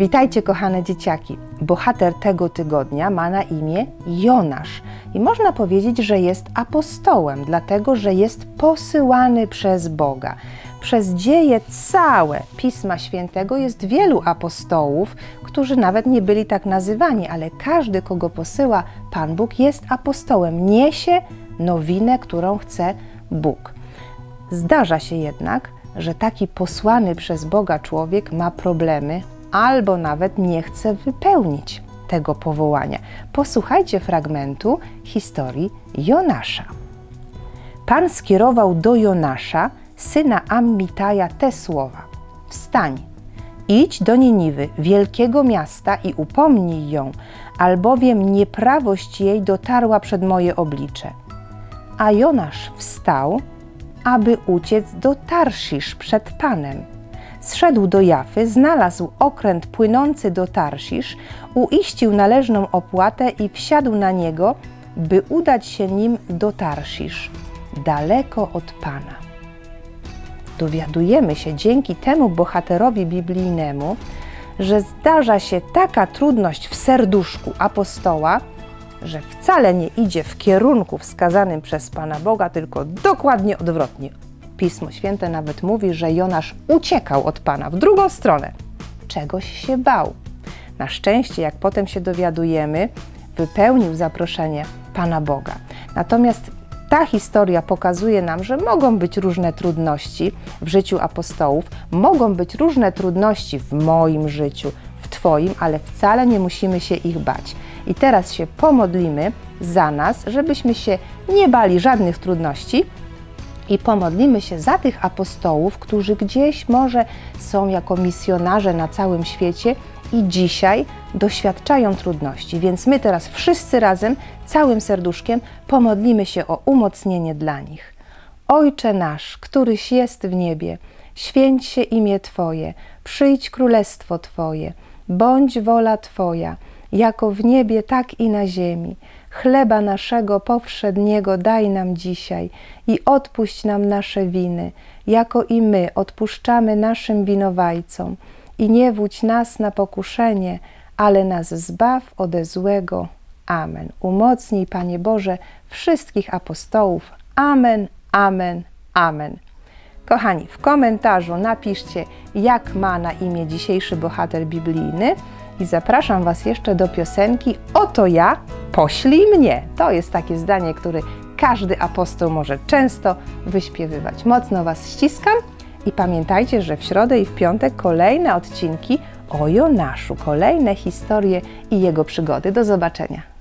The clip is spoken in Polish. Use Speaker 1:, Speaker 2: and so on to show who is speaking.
Speaker 1: Witajcie, kochane dzieciaki. Bohater tego tygodnia ma na imię Jonasz i można powiedzieć, że jest apostołem, dlatego że jest posyłany przez Boga. Przez dzieje całe Pisma Świętego jest wielu apostołów, którzy nawet nie byli tak nazywani, ale każdy, kogo posyła Pan Bóg, jest apostołem. Niesie nowinę, którą chce Bóg. Zdarza się jednak, że taki posłany przez Boga człowiek ma problemy albo nawet nie chce wypełnić tego powołania. Posłuchajcie fragmentu historii Jonasza. Pan skierował do Jonasza, syna Ammitaja, te słowa: Wstań, idź do Niniwy, wielkiego miasta, i upomnij ją, albowiem nieprawość jej dotarła przed moje oblicze. A Jonasz wstał, aby uciec do Tarszisz przed Panem. Zszedł do Jafy, znalazł okręt płynący do Tarszisz, uiścił należną opłatę i wsiadł na niego, by udać się nim do Tarszisz, daleko od Pana. Dowiadujemy się dzięki temu bohaterowi biblijnemu, że zdarza się taka trudność w serduszku apostoła, że wcale nie idzie w kierunku wskazanym przez Pana Boga, tylko dokładnie odwrotnie. Pismo Święte nawet mówi, że Jonasz uciekał od Pana w drugą stronę. Czegoś się bał. Na szczęście, jak potem się dowiadujemy, wypełnił zaproszenie Pana Boga. Natomiast ta historia pokazuje nam, że mogą być różne trudności w życiu apostołów, mogą być różne trudności w moim życiu, w Twoim, ale wcale nie musimy się ich bać. I teraz się pomodlimy za nas, żebyśmy się nie bali żadnych trudności i pomodlimy się za tych apostołów, którzy gdzieś może są jako misjonarze na całym świecie i dzisiaj doświadczają trudności. Więc my teraz wszyscy razem, całym serduszkiem, pomodlimy się o umocnienie dla nich. Ojcze nasz, któryś jest w niebie, święć się imię Twoje, przyjdź królestwo Twoje, bądź wola Twoja, jako w niebie, tak i na ziemi. Chleba naszego powszedniego daj nam dzisiaj i odpuść nam nasze winy, jako i my odpuszczamy naszym winowajcom. I nie wódź nas na pokuszenie, ale nas zbaw ode złego. Amen. Umocnij, Panie Boże, wszystkich apostołów. Amen, amen, amen. Kochani, w komentarzu napiszcie, jak ma na imię dzisiejszy bohater biblijny i zapraszam Was jeszcze do piosenki Oto ja, poślij mnie. To jest takie zdanie, które każdy apostoł może często wyśpiewywać. Mocno Was ściskam i pamiętajcie, że w środę i w piątek kolejne odcinki o Jonaszu, kolejne historie i jego przygody. Do zobaczenia.